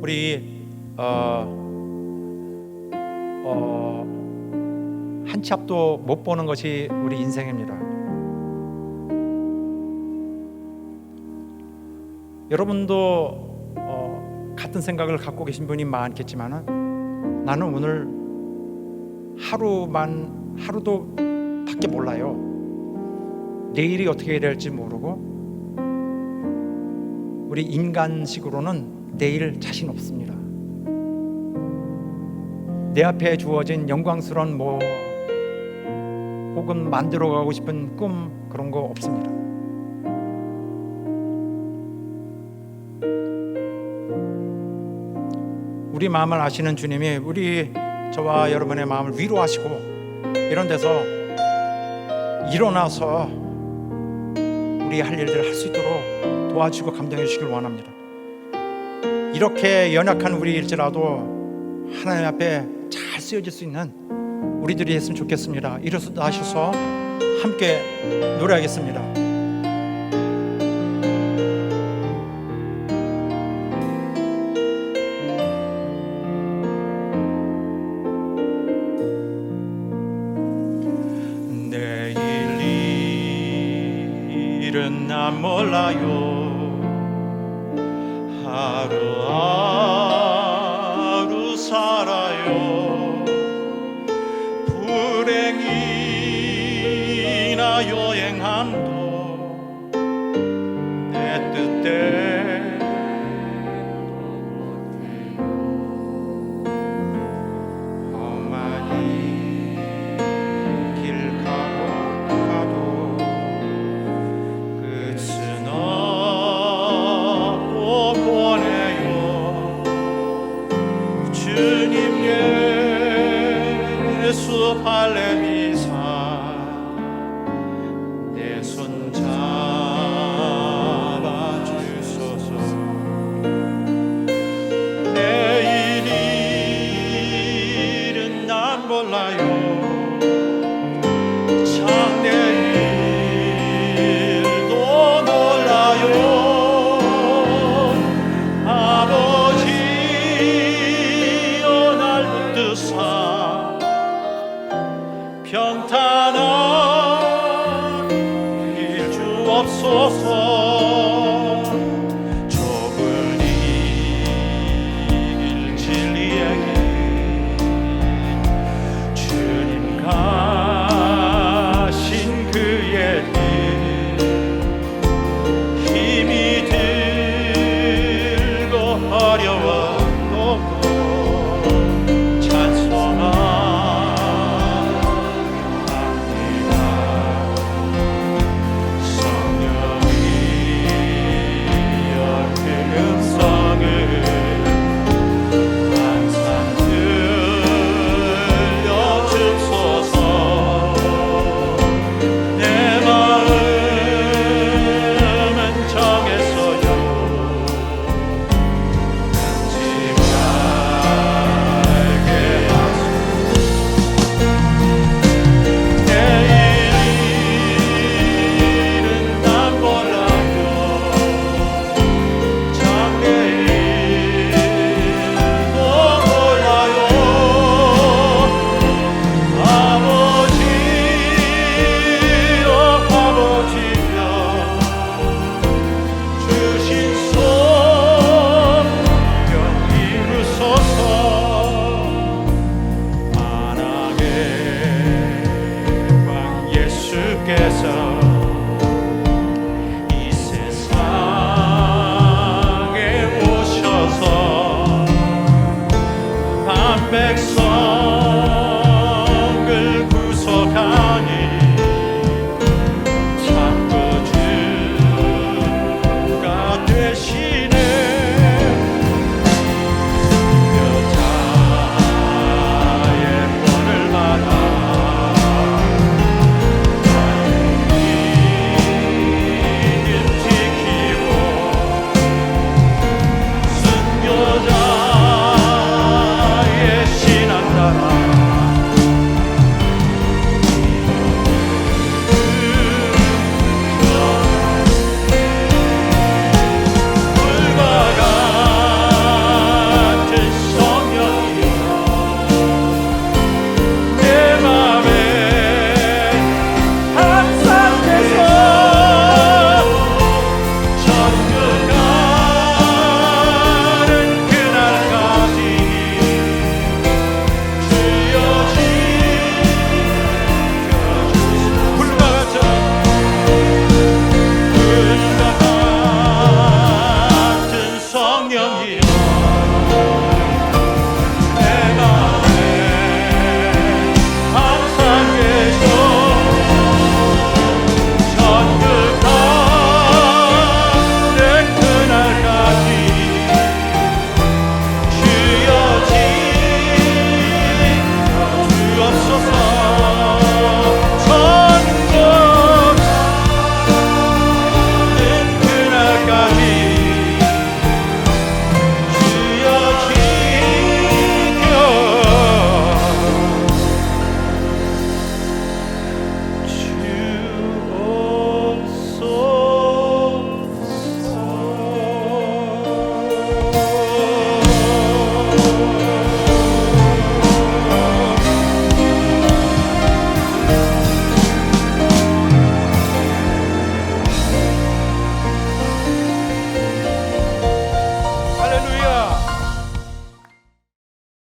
우리 어, 어, 한치 앞도 못 보는 것이 우리 인생입니다. 여러분도 어, 같은 생각을 갖고 계신 분이 많겠지만은 나는 오늘 하루만 하루도 밖에 몰라요. 내일이 어떻게 될지 모르고 우리 인간식으로는 내일 자신 없습니다. 내 앞에 주어진 영광스러운 뭐 혹은 만들어 가고 싶은 꿈 그런 거 없습니다. 우리 마음을 아시는 주님이 우리 저와 여러분의 마음을 위로하시고 이런 데서 일어나서 우리 할 일들을 할 수 있도록 도와주고 감동해 주시길 원합니다. 이렇게 연약한 우리일지라도 하나님 앞에 잘 쓰여질 수 있는 우리들이 했으면 좋겠습니다. 이래서 나셔서 함께 노래하겠습니다. 내일 일은 난 몰라요 하루하루 살아요. 불행이나 여행함도 예수 발레미 주옵소서 perfect